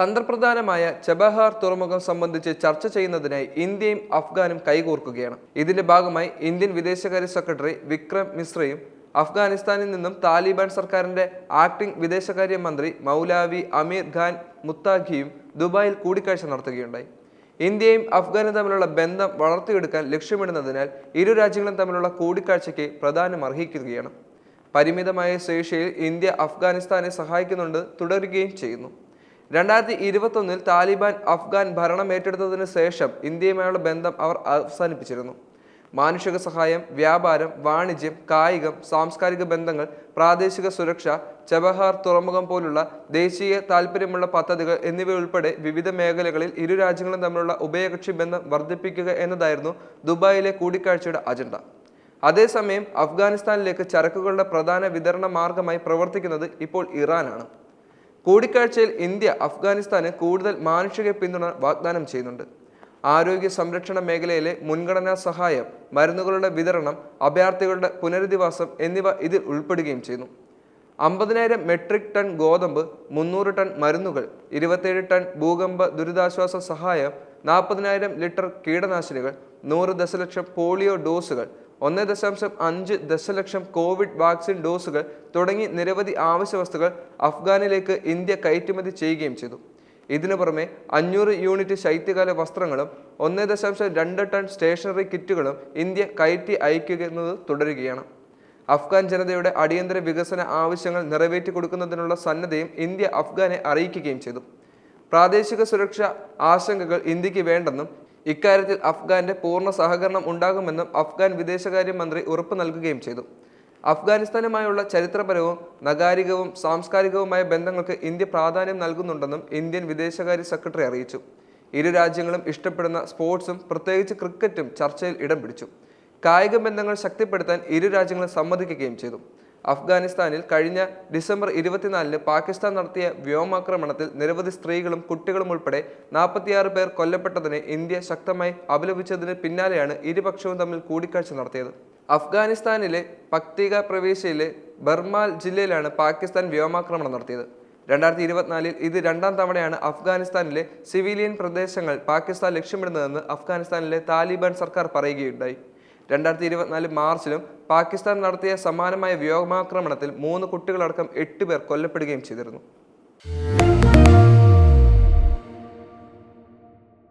തന്ത്രപ്രധാനമായ ചബഹാർ തുറമുഖം സംബന്ധിച്ച് ചർച്ച ചെയ്യുന്നതിനായി ഇന്ത്യയും അഫ്ഗാനും കൈകോർക്കുകയാണ്. ഇതിന്റെ ഭാഗമായി ഇന്ത്യൻ വിദേശകാര്യ സെക്രട്ടറി വിക്രം മിശ്രയും അഫ്ഗാനിസ്ഥാനിൽ നിന്നും താലിബാൻ സർക്കാരിന്റെ ആക്ടിംഗ് വിദേശകാര്യ മന്ത്രി മൗലാവി അമീർ ഖാൻ മുത്താഖിയും ദുബായിൽ കൂടിക്കാഴ്ച നടത്തുകയുണ്ടായി. ഇന്ത്യയും അഫ്ഗാനും തമ്മിലുള്ള ബന്ധം വളർത്തിയെടുക്കാൻ ലക്ഷ്യമിടുന്നതിനാൽ ഇരു രാജ്യങ്ങളും തമ്മിലുള്ള കൂടിക്കാഴ്ചയ്ക്ക് പ്രധാനം അർഹിക്കുകയാണ്. പരിമിതമായ ശേഷിയിൽ ഇന്ത്യ അഫ്ഗാനിസ്ഥാനെ സഹായിക്കുന്നുണ്ട് തുടരുകയും ചെയ്യുന്നു. രണ്ടായിരത്തി ഇരുപത്തൊന്നിൽ താലിബാൻ അഫ്ഗാൻ ഭരണം ഏറ്റെടുത്തതിന് ശേഷം ഇന്ത്യയുമായുള്ള ബന്ധം അവർ അവസാനിപ്പിച്ചിരുന്നു. മാനുഷിക സഹായം വ്യാപാരം വാണിജ്യം കായികം സാംസ്കാരിക ബന്ധങ്ങൾ പ്രാദേശിക സുരക്ഷ ചബഹാർ തുറമുഖം പോലുള്ള ദേശീയ താൽപ്പര്യമുള്ള പദ്ധതികൾ എന്നിവയുൾപ്പെടെ വിവിധ മേഖലകളിൽ ഇരു രാജ്യങ്ങളും തമ്മിലുള്ള ഉഭയകക്ഷി ബന്ധം വർദ്ധിപ്പിക്കുക എന്നതായിരുന്നു ദുബായിലെ കൂടിക്കാഴ്ചയുടെ അജണ്ട. അതേസമയം അഫ്ഗാനിസ്ഥാനിലേക്ക് ചരക്കുകളുടെ പ്രധാന വിതരണ മാർഗമായി പ്രവർത്തിക്കുന്നത് ഇപ്പോൾ ഇറാനാണ്. കൂടിക്കാഴ്ചയിൽ ഇന്ത്യ അഫ്ഗാനിസ്ഥാന് കൂടുതൽ മാനുഷിക പിന്തുണ വാഗ്ദാനം ചെയ്യുന്നുണ്ട്. ആരോഗ്യ സംരക്ഷണ മേഖലയിലെ മുൻഗണനാ സഹായം മരുന്നുകളുടെ വിതരണം അഭയാർത്ഥികളുടെ പുനരധിവാസം എന്നിവ ഇതിൽ ഉൾപ്പെടുകയും ചെയ്യുന്നു. അമ്പതിനായിരം മെട്രിക് ടൺ ഗോതമ്പ് മുന്നൂറ് ടൺ മരുന്നുകൾ ഇരുപത്തേഴ് ടൺ ഭൂകമ്പ ദുരിതാശ്വാസ സഹായം നാൽപ്പതിനായിരം ലിറ്റർ കീടനാശിനികൾ നൂറ് ദശലക്ഷം പോളിയോ ഡോസുകൾ ഒന്ന് ദശാംശം അഞ്ച് ദശലക്ഷം കോവിഡ് വാക്സിൻ ഡോസുകൾ തുടങ്ങി നിരവധി ആവശ്യ വസ്തുക്കൾ അഫ്ഗാനിലേക്ക് ഇന്ത്യ കയറ്റുമതി ചെയ്യുകയും ചെയ്തു. ഇതിനു പുറമെ അഞ്ഞൂറ് യൂണിറ്റ് ശൈത്യകാല വസ്ത്രങ്ങളും ഒന്ന് ദശാംശം രണ്ട് ടൺ സ്റ്റേഷനറി കിറ്റുകളും ഇന്ത്യ കയറ്റി അയക്കുന്നത് തുടരുകയാണ്. അഫ്ഗാൻ ജനതയുടെ അടിയന്തര വികസന ആവശ്യങ്ങൾ നിറവേറ്റി കൊടുക്കുന്നതിനുള്ള സന്നദ്ധയും ഇന്ത്യ അഫ്ഗാനെ അറിയിക്കുകയും ചെയ്തു. പ്രാദേശിക സുരക്ഷാ ആശങ്കകൾ ഇന്ത്യയ്ക്ക് വേണ്ടെന്നും ഇക്കാര്യത്തിൽ അഫ്ഗാന്റെ പൂർണ സഹകരണം ഉണ്ടാകുമെന്നും അഫ്ഗാൻ വിദേശകാര്യമന്ത്രി ഉറപ്പു നൽകുകയും ചെയ്തു. അഫ്ഗാനിസ്ഥാനുമായുള്ള ചരിത്രപരവും നഗാരികവും സാംസ്കാരികവുമായ ബന്ധങ്ങൾക്ക് ഇന്ത്യ പ്രാധാന്യം നൽകുന്നുണ്ടെന്നും ഇന്ത്യൻ വിദേശകാര്യ സെക്രട്ടറി അറിയിച്ചു. ഇരു രാജ്യങ്ങളും ഇഷ്ടപ്പെടുന്ന സ്പോർട്സും പ്രത്യേകിച്ച് ക്രിക്കറ്റും ചർച്ചയിൽ ഇടം പിടിച്ചു. കായിക ബന്ധങ്ങൾ ശക്തിപ്പെടുത്താൻ ഇരു രാജ്യങ്ങളും സമ്മതിക്കുകയും ചെയ്തു. അഫ്ഗാനിസ്ഥാനിൽ കഴിഞ്ഞ ഡിസംബർ ഇരുപത്തിനാലിന് പാകിസ്ഥാൻ നടത്തിയ വ്യോമാക്രമണത്തിൽ നിരവധി സ്ത്രീകളും കുട്ടികളും ഉൾപ്പെടെ നാൽപ്പത്തിയാറ് പേർ കൊല്ലപ്പെട്ടതിനെ ഇന്ത്യ ശക്തമായി അപലപിച്ചതിന് പിന്നാലെയാണ് ഇരുപക്ഷവും തമ്മിൽ കൂടിക്കാഴ്ച നടത്തിയത്. അഫ്ഗാനിസ്ഥാനിലെ പക്തിക പ്രവിശ്യയിലെ ബർമാൽ ജില്ലയിലാണ് പാകിസ്ഥാൻ വ്യോമാക്രമണം നടത്തിയത്. രണ്ടായിരത്തി ഇരുപത്തിനാലിൽ ഇത് രണ്ടാം തവണയാണ് അഫ്ഗാനിസ്ഥാനിലെ സിവിലിയൻ പ്രദേശങ്ങൾ പാകിസ്ഥാൻ ലക്ഷ്യമിടുന്നതെന്ന് അഫ്ഗാനിസ്ഥാനിലെ താലിബാൻ സർക്കാർ പറയുകയുണ്ടായി. രണ്ടായിരത്തി ഇരുപത്തിനാല് മാർച്ചിലും പാകിസ്ഥാൻ നടത്തിയ സമാനമായ വ്യോമാക്രമണത്തിൽ മൂന്ന് കുട്ടികളടക്കം എട്ട് പേർ കൊല്ലപ്പെടുകയും ചെയ്തിരുന്നു.